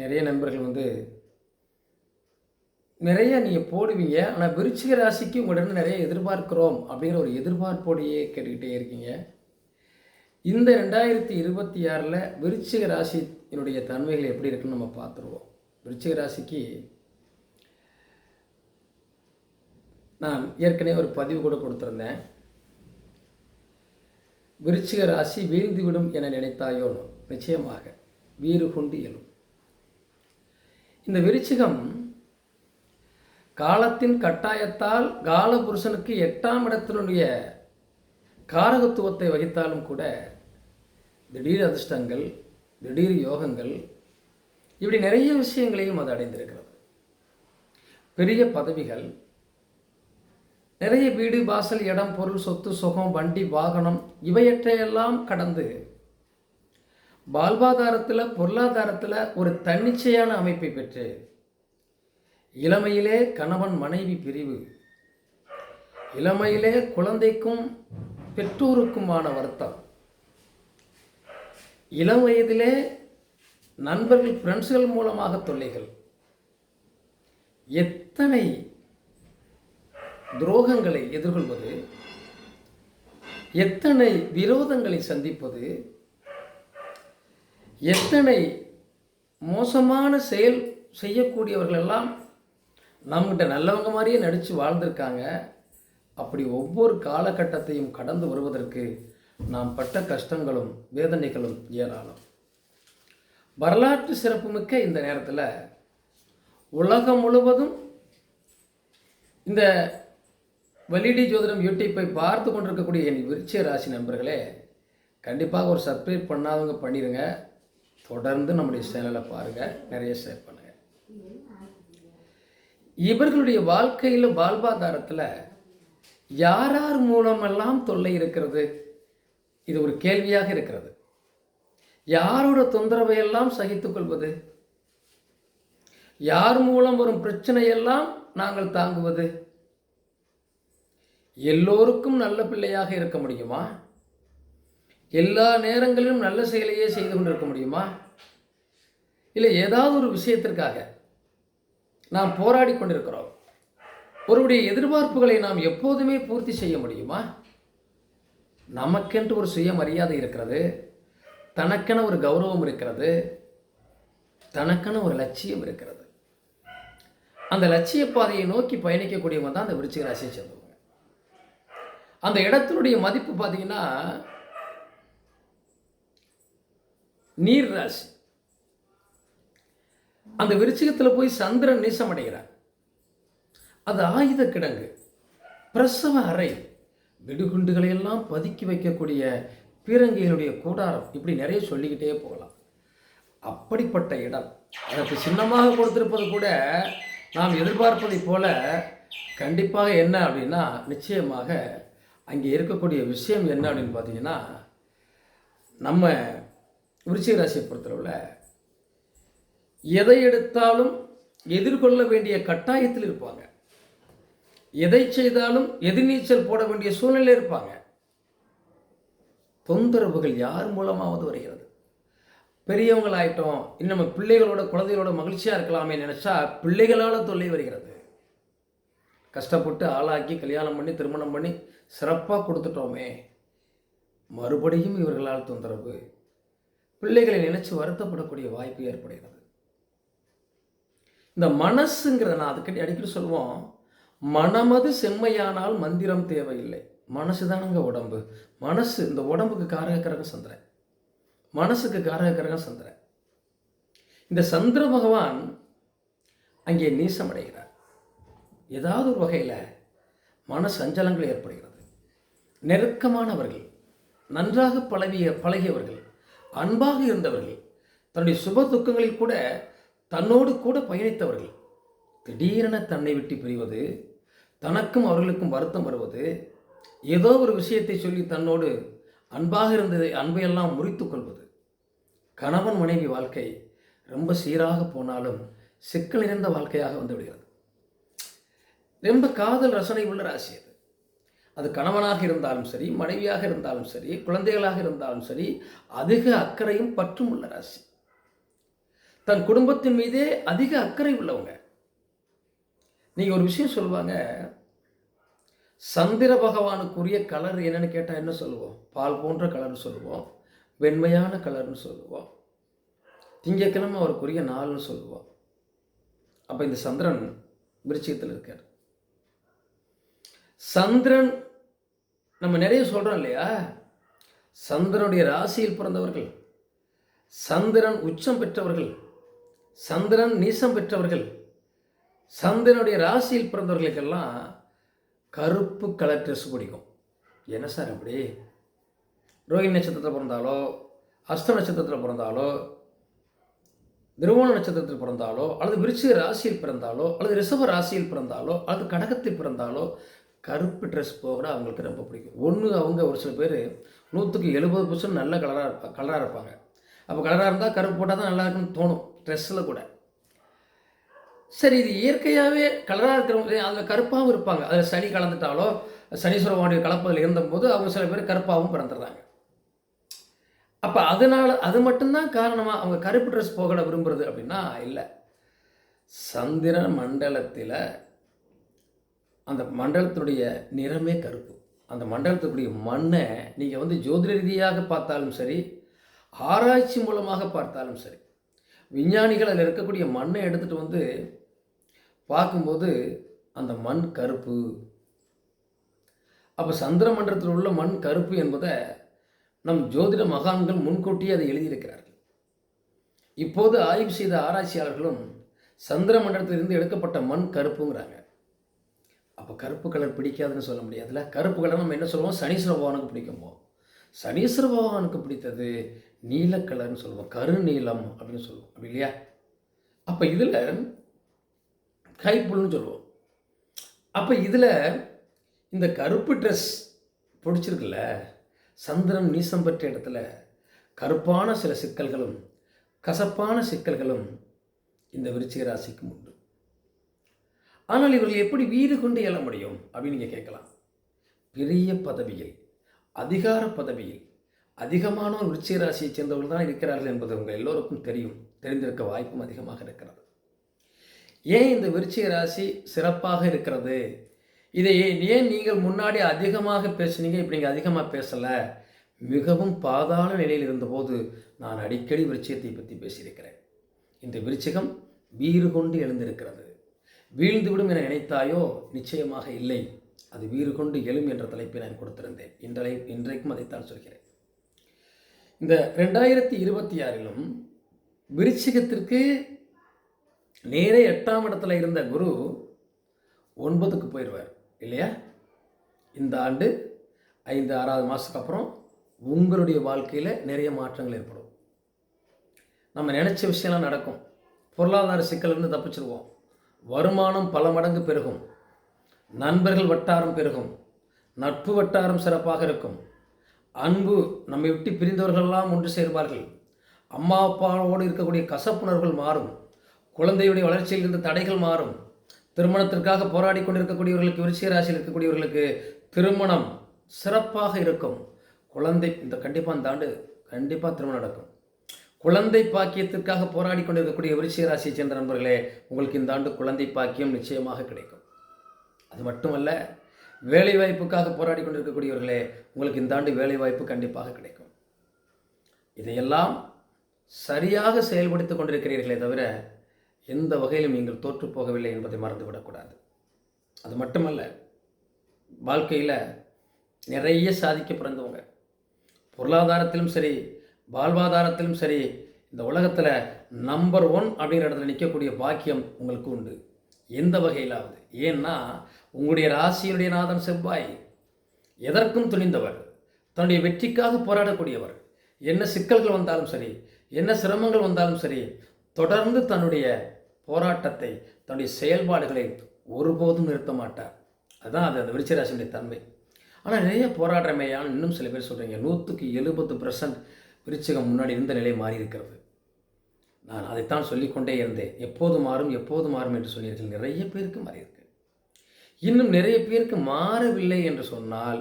நிறைய நண்பர்கள் வந்து நிறைய நீங்கள் போடுவீங்க ஆனால் விருச்சிக ராசிக்கு உங்களிடம் நிறைய எதிர்பார்க்கிறோம் அப்படிங்கிற ஒரு எதிர்பார்ப்போடையே கேட்டுக்கிட்டே இருக்கீங்க. இந்த ரெண்டாயிரத்தி இருபத்தி ஆறில் விருச்சிக ராசியினுடைய தன்மைகள் எப்படி இருக்குன்னு நம்ம பார்த்துருவோம். விருச்சிக ராசிக்கு நான் ஏற்கனவே ஒரு பதிவு கூட கொடுத்துருந்தேன். விருச்சிக ராசி வீழ்ந்துவிடும் என நினைத்தாயோன்னு நிச்சயமாக வீறு கொண்டு எழும். இந்த விருச்சிகம் காலத்தின் கட்டாயத்தால் காலபுருஷனுக்கு எட்டாம் இடத்தினுடைய காரகத்துவத்தை வகித்தாலும் கூட திடீர் அதிர்ஷ்டங்கள் திடீர் யோகங்கள் இப்படி நிறைய விஷயங்களையும் அது அடைந்திருக்கிறது. பெரிய பதவிகள் நிறைய வீடு வாசல் இடம் பொருள் சொத்து சுகம் வண்டி வாகனம் இவையற்றையெல்லாம் கடந்து வாழ்வாதாரத்தில் பொருளாதாரத்தில் ஒரு தன்னிச்சையான அமைப்பை பெற்று இளமையிலே கணவன் மனைவி பிரிவு இளமையிலே குழந்தைக்கும் பெற்றோருக்குமான வருத்தம் இளம் வயதிலே நண்பர்கள் ஃப்ரெண்ட்ஸ்கள் மூலமாக தொல்லைகள் எத்தனை துரோகங்களை எதிர்கொள்வது எத்தனை விரோதங்களை சந்திப்பது எத்தனை மோசமான செயல் செய்யக்கூடியவர்கள் எல்லாம் நம்மகிட்ட நல்லவங்க மாதிரியே நடித்து வாழ்ந்திருக்காங்க. அப்படி ஒவ்வொரு காலகட்டத்தையும் கடந்து வருவதற்கு நாம் பட்ட கஷ்டங்களும் வேதனைகளும் ஏராளம். வரலாற்று சிறப்புமிக்க இந்த நேரத்தில் உலகம் முழுவதும் இந்த வலிடி ஜோதிடம் யூடியூப்பை பார்த்து கொண்டிருக்கக்கூடிய என் விருச்சிய ராசி நண்பர்களே கண்டிப்பாக ஒரு சப்ஸ்கிரைப் பண்ணாதவங்க பண்ணிடுங்க தொடர்ந்து நம்முடைய சேனலை பாருங்கள் நிறைய ஷேர் பண்ணுங்கள் இவர்களுடைய வாழ்க்கையில் வாழ்வாதாரத்தில் யார் யார் மூலமெல்லாம் தொல்லை இருக்கிறது? இது ஒரு கேள்வியாக இருக்கிறது. யாரோட தொந்தரவையெல்லாம் சகித்துக்கொள்வது யார் மூலம் வரும் பிரச்சனையெல்லாம் நாங்கள் தாங்குவது? எல்லோருக்கும் நல்ல பிள்ளையாக இருக்க முடியுமா? எல்லா நேரங்களிலும் நல்ல செயலையே செய்து கொண்டிருக்க முடியுமா? இல்லை ஏதாவது ஒரு விஷயத்திற்காக நாம் போராடி கொண்டிருக்கிறோம். ஒருவருடைய எதிர்பார்ப்புகளை நாம் எப்போதுமே பூர்த்தி செய்ய முடியுமா? நமக்கென்று ஒரு சுயமரியாதை இருக்கிறது தனக்கென ஒரு கௌரவம் இருக்கிறது தனக்கென ஒரு லட்சியம் இருக்கிறது. அந்த லட்சிய பாதையை நோக்கி பயணிக்கக்கூடியவங்க தான் அந்த விருச்சிக ராசியை சேர்ந்தவங்க. அந்த இடத்தினுடைய மதிப்பு பார்த்தீங்கன்னா நீர் ராசி. அந்த விருச்சிகத்தில் போய் சந்திரன் நீசமடைகிறார் அது ஆயுத கிடங்கு பிரசவ அறை வெடிகுண்டுகளை எல்லாம் பதுக்கி வைக்கக்கூடிய பீரங்கிகளுடைய கூடாரம். இப்படி நிறைய சொல்லிக்கிட்டே போகலாம். அப்படிப்பட்ட இடம். அதற்கு சின்னமாக கொடுத்திருப்பது கூட நாம் எதிர்பார்ப்பதைப் போல கண்டிப்பாக என்ன அப்படின்னா நிச்சயமாக அங்கே இருக்கக்கூடிய விஷயம் என்ன அப்படின்னு பார்த்தீங்கன்னா நம்ம விருச்சிக ராசியை பொறுத்தளவில் எதை எடுத்தாலும் எதிர்கொள்ள வேண்டிய கட்டாயத்தில் இருப்பாங்க. எதை செய்தாலும் எதிர்நீச்சல் போட வேண்டிய சூழ்நிலை இருப்பாங்க. தொந்தரவுகள் யார் மூலமாவது வருகிறது. பெரியவங்களாயிட்டோம் இன்னும் நம்ம பிள்ளைகளோட குழந்தைகளோட மகிழ்ச்சியாக இருக்கலாமே நினச்சா பிள்ளைகளால் தொல்லை வருகிறது. கஷ்டப்பட்டு ஆளாக்கி கல்யாணம் பண்ணி திருமணம் பண்ணி சிறப்பாக கொடுத்துட்டோமே. மறுபடியும் இவர்களால் தொந்தரவு பிள்ளைகளை நினைச்சு வருத்தப்படக்கூடிய வாய்ப்பு ஏற்படுகிறது. இந்த மனசுங்கிறத நான் அதுக்கடி அடிக்கடி சொல்லுவோம். மனமது செம்மையானால் மந்திரம் தேவையில்லை. மனசு தானங்க உடம்பு. மனசு இந்த உடம்புக்கு காரகக்கிரகம் சந்திரன். மனசுக்கு காரகக்கிரகம் சந்திரன். இந்த சந்திர பகவான் அங்கே நீசமடைகிறார். ஏதாவது ஒரு வகையில் மன சஞ்சலங்கள் ஏற்படுகிறது. நெருக்கமானவர்கள் நன்றாக பழகிய பழகியவர்கள் அன்பாக இருந்தவர்கள் தன்னுடைய சுப துக்கங்களில் கூட தன்னோடு கூட பயணித்தவர்கள் திடீரென தன்னை விட்டு பிரிவது தனக்கும் அவர்களுக்கும் வருத்தம் வருவது ஏதோ ஒரு விஷயத்தை சொல்லி தன்னோடு அன்பாக இருந்ததை அன்பையெல்லாம் முறித்து கொள்வது. கணவன் மனைவி வாழ்க்கை ரொம்ப சீராக போனாலும் சிக்கல் நிறைந்த வாழ்க்கையாக வந்துவிடுகிறது ரொம்ப காதல் ரசனை உள்ள ராசி அது. அது கணவனாக இருந்தாலும் சரி மனைவியாக இருந்தாலும் சரி குழந்தைகளாக இருந்தாலும் சரி அதிக அக்கறையும் பற்றும் உள்ள ராசி. தன் குடும்பத்தின் மீதே அதிக அக்கறை உள்ளவங்க. நீங்கள் ஒரு விஷயம் சொல்லுவாங்க சந்திர பகவானுக்குரிய கலர் என்னன்னு கேட்டால் என்ன சொல்லுவோம்? பால் போன்ற கலர்னு சொல்லுவோம் வெண்மையான கலர்னு சொல்லுவோம் திங்கக்கிழமை அவருக்குரிய நாள்னு சொல்லுவோம். அப்போ இந்த சந்திரன் விருச்சிகத்தில் இருக்கார். சந்திரன் நம்ம நிறைய சொல்கிறோம் இல்லையா? சந்திரனுடைய ராசியில் பிறந்தவர்கள் சந்திரன் உச்சம் பெற்றவர்கள் சந்திரன் நீசம் பெற்றவர்கள் சந்திரனுடைய ராசியில் பிறந்தவர்களுக்கெல்லாம் கருப்பு கலர் ட்ரெஸ் பிடிக்கும். என்ன சார் அப்படி? ரோஹிணி நட்சத்திரத்தில் பிறந்தாலோ அஸ்த நட்சத்திரத்தில் பிறந்தாலோ திருவோண நட்சத்திரத்தில் பிறந்தாலோ அல்லது விருச்சிக ராசியில் பிறந்தாலோ அல்லது ரிஷப ராசியில் பிறந்தாலோ அல்லது கடகத்தில் பிறந்தாலோ கருப்பு ட்ரெஸ் போகிற அவங்களுக்கு ரொம்ப பிடிக்கும். ஒன்று அவங்க ஒரு சில பேர் நூற்றுக்கு எழுபது பர்சன்ட் நல்ல கலராக இருப்பாங்க கலராக இருப்பாங்க. அப்போ கலராக இருந்தால் கருப்பு போட்டால் தான் நல்லா இருக்குன்னு தோணும் ட்ரெஸ்ஸில் கூட. சரி இது இயற்கையாகவே கலராக இருக்கிறவங்க அதில் கருப்பாகவும் இருப்பாங்க. அதில் சனி கலந்துட்டாலோ சனீஸ்வர வாண்டிய கலப்பதில் இருந்தபோது அவங்க சில பேர் கருப்பாகவும் பிறந்துடுறாங்க. அப்போ அதனால் அது மட்டும்தான் காரணமாக அவங்க கருப்பு ட்ரெஸ் போகட விரும்புறது அப்படின்னா இல்லை. சந்திர மண்டலத்தில் அந்த மண்டலத்தினுடைய நிறமே கருப்பு. அந்த மண்டலத்துக்குரிய மண்ணை நீங்கள் வந்து ஜோதிட ரீதியாக பார்த்தாலும் சரி ஆராய்ச்சி மூலமாக பார்த்தாலும் சரி விஞ்ஞானிகள் அதில் இருக்கக்கூடிய மண்ணை எடுத்துகிட்டு வந்து பார்க்கும்போது அந்த மண் கருப்பு. அப்போ சந்திர மண்டலத்தில் உள்ள மண் கருப்பு என்பதை நம் ஜோதிட மகான்கள் முன்கூட்டியே அதை எழுதியிருக்கிறார்கள். இப்போது ஆய்வு செய்த ஆராய்ச்சியாளர்களும் சந்திர மண்டலத்திலிருந்து எடுக்கப்பட்ட மண் கருப்புங்கிறாங்க. அப்போ கருப்பு கலர் பிடிக்காதுன்னு சொல்ல முடியாதுல்ல கருப்பு கலர் நம்ம என்ன சொல்லுவோம்? சனீஸ்வர பகவானுக்கு பிடிக்குமோ சனீஸ்வர பகவானுக்கு பிடித்தது நீல கலர்னு சொல்லுவோம். கருநீலம் அப்படின்னு சொல்லுவோம். அப்படி இல்லையா? அப்போ இதில் கைப்புல்னு சொல்லுவோம். அப்போ இதில் இந்த கருப்பு ட்ரெஸ் பிடிச்சிருக்குல்ல? சந்திரன் நீசம் பெற்ற இடத்துல கருப்பான சில சிக்கல்களும் கசப்பான சிக்கல்களும் இந்த விருச்சிக ராசிக்கு உண்டு. ஆனால் இவர்கள் எப்படி வீடு கொண்டு எழ முடியும் அப்படின்னு நீங்கள் கேட்கலாம். பெரிய பதவியில் அதிகார பதவியில் அதிகமானோர் விருச்சிக ராசியைச் சேர்ந்தவர்கள் தான் இருக்கிறார்கள் என்பது உங்கள் எல்லோருக்கும் தெரியும். தெரிந்திருக்க வாய்ப்பும் அதிகமாக இருக்கிறது. ஏன் இந்த விருச்சிக ராசி சிறப்பாக இருக்கிறது? இதை ஏன் நீங்கள் முன்னாடி அதிகமாக பேசுனீங்க இப்போ நீங்கள் அதிகமாக பேசலை? மிகவும் பாதாள நிலையில் இருந்தபோது நான் அடிக்கடி விருச்சிகத்தை பற்றி பேசியிருக்கிறேன். இந்த விருச்சிகம் வீறு கொண்டு எழுந்திருக்கிறது. வீழ்ந்துவிடும் என நினைத்தாயோ? நிச்சயமாக இல்லை. அது வீறு கொண்டு எழும் என்ற தலைப்பை நான் கொடுத்திருந்தேன். இன்றை இன்றைக்கும் அதைத்தான் சொல்கிறேன். இந்த ரெண்டாயிரத்தி இருபத்தி ஆறிலும் விருச்சிகத்திற்கு நேரே எட்டாம் இடத்துல இருந்த குரு ஒன்பதுக்கு போயிடுவார் இல்லையா? இந்த ஆண்டு ஐந்து ஆறாவது மாதத்துக்கு அப்புறம் உங்களுடைய வாழ்க்கையில் நிறைய மாற்றங்கள் ஏற்படும். நம்ம நினச்ச விஷயம்லாம் நடக்கும். பொருளாதார சிக்கலிருந்து தப்பிச்சிருவோம். வருமானம் பல மடங்கு பெருகும். நண்பர்கள் வட்டாரம் பெருகும். நட்பு வட்டாரம் சிறப்பாக இருக்கும். அன்பு நம்மை விட்டு பிரிந்தவர்களெல்லாம் ஒன்று சேர்வார்கள். அம்மா அப்பாவோடு இருக்கக்கூடிய கசப்புணர்வுகள் மாறும். குழந்தையுடைய வளர்ச்சியில் இருந்த தடைகள் மாறும். திருமணத்திற்காக போராடி கொண்டிருக்கக்கூடியவர்களுக்கு விருச்சிக ராசியில் இருக்கக்கூடியவர்களுக்கு திருமணம் சிறப்பாக இருக்கும். குழந்தை இந்த கண்டிப்பாக இந்த ஆண்டு கண்டிப்பாக திருமணம் நடக்கும். குழந்தை பாக்கியத்திற்காக போராடி கொண்டிருக்கக்கூடிய விருச்சிக ராசியை சேர்ந்த நண்பர்களே உங்களுக்கு இந்த ஆண்டு குழந்தை பாக்கியம் நிச்சயமாக கிடைக்கும். அது மட்டுமல்ல வேலை வாய்ப்புக்காக போராடி கொண்டிருக்கக்கூடியவர்களே உங்களுக்கு இந்த ஆண்டு வேலை வாய்ப்பு கண்டிப்பாக கிடைக்கும். இதையெல்லாம் சரியாக செயல்படுத்திக் கொண்டிருக்கிறீர்களே தவிர எந்த வகையிலும் நீங்கள் தோற்று போகவில்லை என்பதை மறந்துவிடக்கூடாது அது மட்டுமல்ல வாழ்க்கையில் நிறைய சாதிக்க பிறந்தவங்க பொருளாதாரத்திலும் சரி வாழ்வாதாரத்திலும் சரி இந்த உலகத்தில் நம்பர் ஒன் அப்படிங்கிற இடத்துல நிற்கக்கூடிய பாக்கியம் உங்களுக்கு உண்டு. எந்த வகையிலாவது? ஏன்னா உங்களுடைய ராசியுடைய நாதன் செவ்வாய். எதற்கும் துணிந்தவர். தன்னுடைய வெற்றிக்காக போராடக்கூடியவர். என்ன சிக்கல்கள் வந்தாலும் சரி என்ன சிரமங்கள் வந்தாலும் சரி தொடர்ந்து தன்னுடைய போராட்டத்தை தன்னுடைய செயல்பாடுகளை ஒருபோதும் நிறுத்த மாட்டார். அதுதான் அது அந்த விருச்சிராசியுடைய தன்மை. ஆனால் நிறைய போராட்டமையான இன்னும் சில பேர் சொல்கிறீங்க நூற்றுக்கு எழுபது பர்சன்ட் விருச்சிகம் முன்னாடி இருந்த நிலை மாறி இருக்கிறது. நான் அதைத்தான் சொல்லிக்கொண்டே இருந்தேன். எப்போது மாறும் எப்போது மாறும் என்று சொன்னீர்கள். நிறைய பேருக்கு மாறியிருக்கு இன்னும் நிறைய பேருக்கு மாறவில்லை என்று சொன்னால்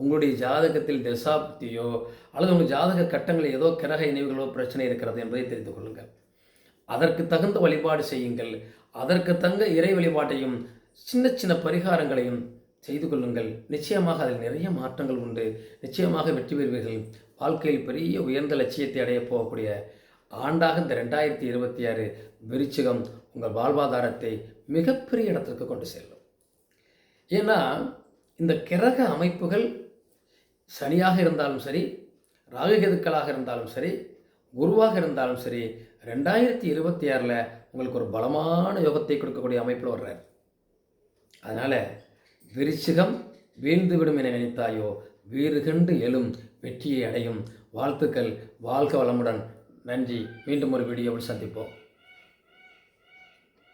உங்களுடைய ஜாதகத்தில் தசாப்தியோ அல்லது உங்கள் ஜாதக கட்டங்களில் ஏதோ கிரக இணைவுகளோ பிரச்சனை இருக்கிறது என்பதை தெரிந்து கொள்ளுங்கள். அதற்கு தகுந்த வழிபாடு செய்யுங்கள். அதற்கு தங்க இறை வழிபாட்டையும் சின்ன சின்ன பரிகாரங்களையும் செய்து கொள்ளுங்கள். நிச்சயமாக அதில் நிறைய மாற்றங்கள் உண்டு. நிச்சயமாக வெற்றி பெறுவீர்கள். வாழ்க்கையில் பெரிய உயர்ந்த லட்சியத்தை அடையப் போகக்கூடிய ஆண்டாக இந்த ரெண்டாயிரத்தி இருபத்தி ஆறு விருச்சிகம் உங்கள் வாழ்வாதாரத்தை மிகப்பெரிய இடத்திற்கு கொண்டு செல்லும். ஏன்னா இந்த கிரக அமைப்புகள் சனியாக இருந்தாலும் சரி ராகுகெதுக்களாக இருந்தாலும் சரி குருவாக இருந்தாலும் சரி ரெண்டாயிரத்தி இருபத்தி ஆறில் உங்களுக்கு ஒரு பலமான யோகத்தை கொடுக்கக்கூடிய அமைப்பில் வர்றார். அதனால் விருச்சிகம் வீழ்ந்துவிடும் என நினைத்தாயோ? வீறு கண்டு எழும் வெற்றியை அடையும். வாழ்த்துக்கள். வாழ்க வளமுடன். நன்றி. மீண்டும் ஒரு வீடியோவில் சந்திப்போம்.